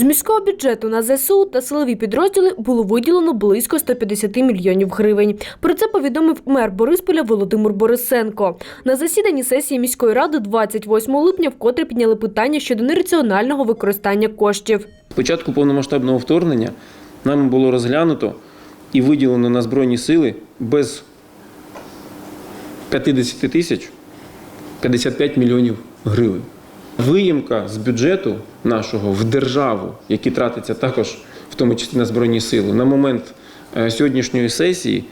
З міського бюджету на ЗСУ та силові підрозділи було виділено близько 150 мільйонів гривень. Про це повідомив мер Борисполя Володимир Борисенко. На засіданні сесії міської ради 28 липня вкотре підняли питання щодо нераціонального використання коштів. З початку повномасштабного вторгнення нами було розглянуто і виділено на Збройні сили без 50 тисяч 55 мільйонів гривень. Виїмка з бюджету нашого в державу, який тратиться також в тому числі на Збройні сили, на момент е, сьогоднішньої сесії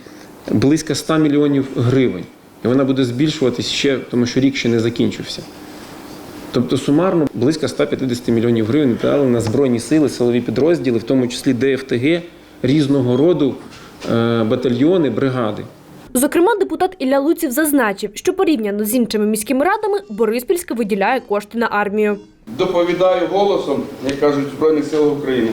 близько 100 мільйонів гривень. І вона буде збільшуватись ще, тому що рік ще не закінчився. Тобто сумарно близько 150 мільйонів гривень віддали на збройні сили, силові підрозділи, в тому числі ДФТГ, різного роду е, батальйони, бригади. Зокрема, депутат Ілля Луців зазначив, що порівняно з іншими міськими радами Бориспільська виділяє кошти на армію. Доповідаю голосом, як кажуть Збройних сил України.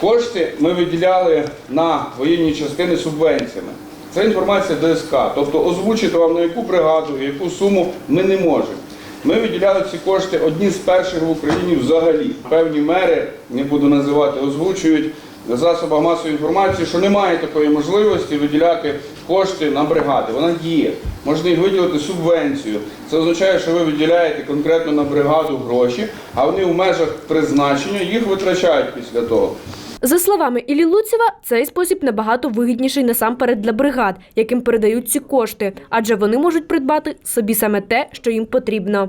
Кошти ми виділяли на воєнні частини субвенціями. Це інформація ДСК. Тобто озвучити вам на яку бригаду яку суму ми не можемо. Ми виділяли ці кошти одні з перших в Україні взагалі. Певні мери, не буду називати, озвучують засобах масової інформації, що немає такої можливості виділяти кошти на бригади. Вона є. Можна їх виділити субвенцію. Це означає, що ви виділяєте конкретно на бригаду гроші, а вони в межах призначення їх витрачають після того. За словами Іллі Луцєва, цей спосіб набагато вигідніший насамперед для бригад, яким передають ці кошти, адже вони можуть придбати собі саме те, що їм потрібно.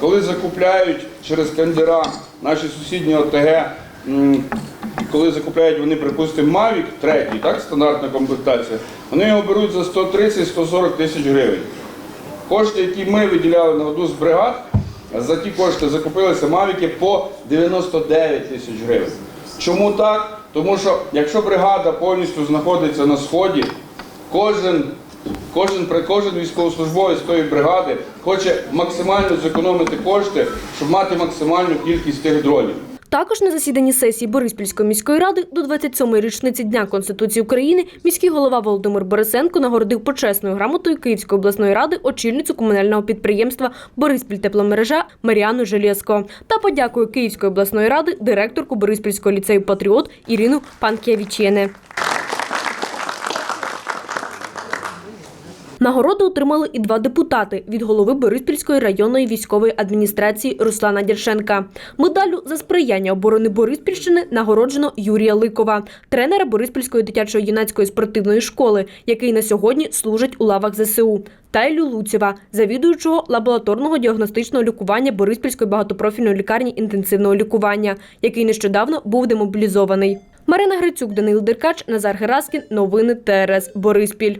Коли закупляють через тендера наші сусідні ОТГ, коли закупляють вони, припустимо, Mavic, третій, так, стандартна комплектація, вони його беруть за 130-140 тисяч гривень. Кошти, які ми виділяли на одну з бригад, за ті кошти закупилися Мавіки по 99 тисяч гривень. Чому так? Тому що якщо бригада повністю знаходиться на сході, кожен, кожен, кожен військовослужбовець тої бригади хоче максимально зекономити кошти, щоб мати максимальну кількість тих дронів. Також на засіданні сесії Бориспільської міської ради до 27-ї річниці Дня Конституції України міський голова Володимир Борисенко нагородив почесною грамотою Київської обласної ради очільницю комунального підприємства Бориспіль тепломережа Маріану Желєско та подякує Київської обласної ради директорку Бориспільського ліцею Патріот Ірину Панкєвічєне. Нагороду отримали і два депутати від голови Бориспільської районної військової адміністрації Руслана Діршенка. Медаллю за сприяння оборони Бориспільщини нагороджено Юрія Ликова, тренера Бориспільської дитячої юнацької спортивної школи, який на сьогодні служить у лавах ЗСУ. Та Іллю Луцєва, завідуючого лабораторного діагностичного лікування Бориспільської багатопрофільної лікарні інтенсивного лікування, який нещодавно був демобілізований. Марина Грицюк, Данил Деркач, Назар Гераскін. Новини ТРС Бориспіль.